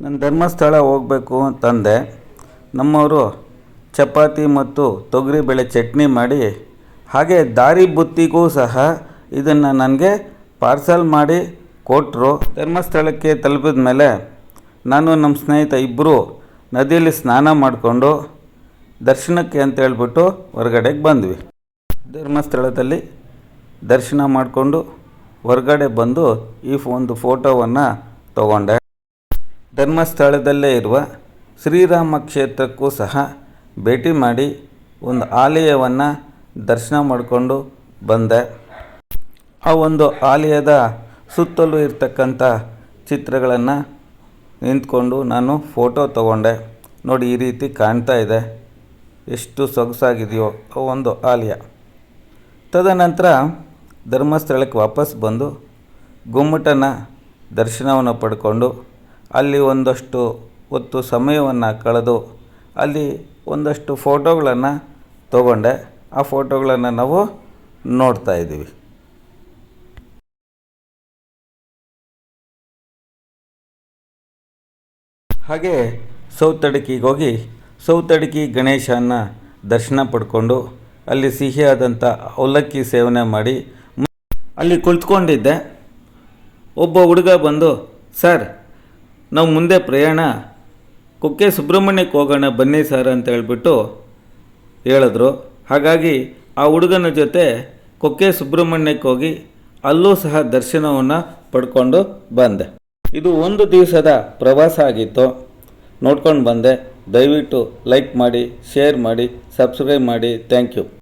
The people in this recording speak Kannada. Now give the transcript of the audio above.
ನಾನು ಧರ್ಮಸ್ಥಳ ಹೋಗಬೇಕು ಅಂತಂದೆ ನಮ್ಮವರು ಚಪಾತಿ ಮತ್ತು ತೊಗರಿಬೇಳೆ ಚಟ್ನಿ ಮಾಡಿ, ಹಾಗೆ ದಾರಿ ಬುತ್ತಿಗೂ ಸಹ ಇದನ್ನು ನನಗೆ ಪಾರ್ಸಲ್ ಮಾಡಿ ಕೊಟ್ಟರು ಧರ್ಮಸ್ಥಳಕ್ಕೆ ತಲುಪಿದ ಮೇಲೆ ನಾನು ನಮ್ಮ ಸ್ನೇಹಿತ ಇಬ್ಬರು ನದಿಯಲ್ಲಿ ಸ್ನಾನ ಮಾಡಿಕೊಂಡು ದರ್ಶನಕ್ಕೆ ಅಂತ ಹೇಳ್ಬಿಟ್ಟು ಹೊರಗಡೆಗೆ ಬಂದ್ವಿ. ಧರ್ಮಸ್ಥಳದಲ್ಲಿ ದರ್ಶನ ಮಾಡಿಕೊಂಡು ಹೊರಗಡೆ ಬಂದು ಈ ಒಂದು ಫೋಟೋವನ್ನು ತಗೊಂಡೆ. ಧರ್ಮಸ್ಥಳದಲ್ಲೇ ಇರುವ ಶ್ರೀರಾಮ ಕ್ಷೇತ್ರಕ್ಕೂ ಸಹ ಭೇಟಿ ಮಾಡಿ ಒಂದು ಆಲಯವನ್ನು ದರ್ಶನ ಮಾಡಿಕೊಂಡು ಬಂದೆ. ಆ ಒಂದು ಆಲಯದ ಸುತ್ತಲೂ ಇರ್ತಕ್ಕಂಥ ಚಿತ್ರಗಳನ್ನು ನಿಂತ್ಕೊಂಡು ನಾನು ಫೋಟೋ ತಗೊಂಡೆ. ನೋಡಿ, ಈ ರೀತಿ ಕಾಣ್ತಾ ಇದೆ. ಎಷ್ಟು ಸೊಗಸಾಗಿದೆಯೋ ಆ ಒಂದು ಆಲಯ. ತದನಂತರ ಧರ್ಮಸ್ಥಳಕ್ಕೆ ವಾಪಸ್ ಬಂದು ಗುಮ್ಮಟನ ದರ್ಶನವನ್ನು ಪಡ್ಕೊಂಡು ಅಲ್ಲಿ ಒಂದಷ್ಟು ಹೊತ್ತು ಸಮಯವನ್ನು ಕಳೆದು ಅಲ್ಲಿ ಒಂದಷ್ಟು ಫೋಟೋಗಳನ್ನು ತಗೊಂಡೆ. ಆ ಫೋಟೋಗಳನ್ನು ನಾವು ನೋಡ್ತಾ ಇದ್ದೀವಿ. ಹಾಗೆ ಸೌತಡಕಿಗೆ ಹೋಗಿ ಸೌತಡಕಿ ಗಣೇಶನ ದರ್ಶನ ಪಡ್ಕೊಂಡು ಅಲ್ಲಿ ಸಿಹಿಯಾದಂಥ ಅವಲಕ್ಕಿ ಸೇವನೆ ಮಾಡಿ ಅಲ್ಲಿ ಕುಳಿತುಕೊಂಡಿದ್ದೆ. ಒಬ್ಬ ಹುಡುಗ ಬಂದು, ಸರ್ ನಾವು ಮುಂದೆ ಪ್ರಯಾಣ. ಕುಕ್ಕೆ ಸುಬ್ರಹ್ಮಣ್ಯಕ್ಕೆ ಹೋಗೋಣ, ಬನ್ನಿ ಸರ್ ಅಂತ ಹೇಳ್ಬಿಟ್ಟು ಹೇಳಿದ್ರು. ಹಾಗಾಗಿ ಆ ಹುಡುಗನ ಜೊತೆ ಕುಕ್ಕೆ ಸುಬ್ರಹ್ಮಣ್ಯಕ್ಕೆ ಹೋಗಿ ಅಲ್ಲೂ ಸಹ ದರ್ಶನವನ್ನು ಪಡ್ಕೊಂಡು ಬಂದೆ. ಇದು ಒಂದು ದಿವಸದ ಪ್ರವಾಸ ಆಗಿತ್ತು. ನೋಡ್ಕೊಂಡು ಬಂದೆ. ದಯವಿಟ್ಟು ಲೈಕ್ ಮಾಡಿ, ಶೇರ್ ಮಾಡಿ, ಸಬ್ಸ್ಕ್ರೈಬ್ ಮಾಡಿ. Thank you.